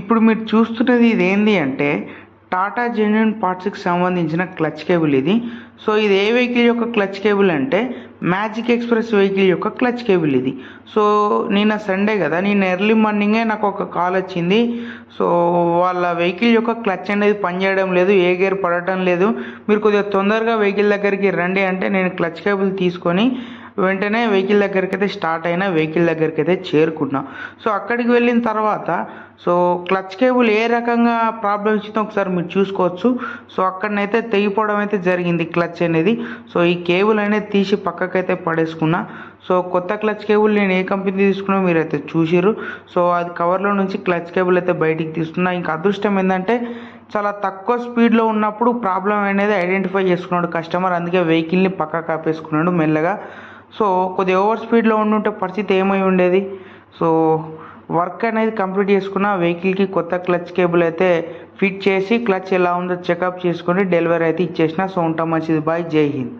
ఇప్పుడు మీరు చూస్తున్నది ఇది అంటే టాటా జెన్యున్ పార్ట్స్కి సంబంధించిన క్లచ్ కేబుల్ ఇది. సో ఇది ఏ వెహికల్ యొక్క క్లచ్ కేబుల్ అంటే మ్యాజిక్ ఎక్స్ప్రెస్ వెహికల్ యొక్క క్లచ్ కేబుల్ ఇది. సో నిన్న సండే కదా నేను ఎర్లీ మార్నింగే నాకు ఒక కాల్ వచ్చింది. సో వాళ్ళ వెహికల్ యొక్క క్లచ్ అనేది పనిచేయడం లేదు ఏ గేర్ పడటం లేదు. మీరు కొద్దిగా తొందరగా వెహికల్ దగ్గరికి రండి అంటే నేను క్లచ్ కేబుల్ తీసుకొని వెంటనే వెహికల్ దగ్గరికి అయితే స్టార్ట్ అయినా వెహికల్ దగ్గరికి అయితే చేరుకున్నా సో అక్కడికి వెళ్ళిన తర్వాత సో క్లచ్ కేబుల్ ఏ రకంగా ప్రాబ్లం ఇచ్చిందో ఒకసారి మీరు చూసుకోవచ్చు. సో అక్కడనైతే తెగిపోవడం అయితే జరిగింది క్లచ్ అనేది. సో ఈ కేబుల్ అనేది తీసి పక్కకైతే పడేసుకున్నా. సో కొత్త క్లచ్ కేబుల్ నేను ఏ కంపెనీ తీసుకున్నా మీరు అయితే చూసిర్రు. సో అది కవర్లో నుంచి క్లచ్ కేబుల్ అయితే బయటికి తీస్తున్నా. ఇంకా అదృష్టం ఏంటంటే చాలా తక్కువ స్పీడ్లో ఉన్నప్పుడు ప్రాబ్లం అనేది ఐడెంటిఫై చేసుకున్నాడు కస్టమర్. అందుకే వెహికల్ని పక్కకు ఆపేసుకున్నాడు మెల్లగా. సో కొద్దిగా ఓవర్ స్పీడ్లో ఉండుంటే పరిస్థితి ఏమై ఉండేది? సో వర్క్ అనేది కంప్లీట్ చేసుకున్న వెహికల్కి కొత్త క్లచ్ కేబుల్ అయితే ఫిట్ చేసి క్లచ్ ఎలా ఉందో చెకప్ చేసుకొని డెలివరీ అయితే ఇచ్చేసిన సో ఉంటాం మంచిది. బాయ్ జై హింద్.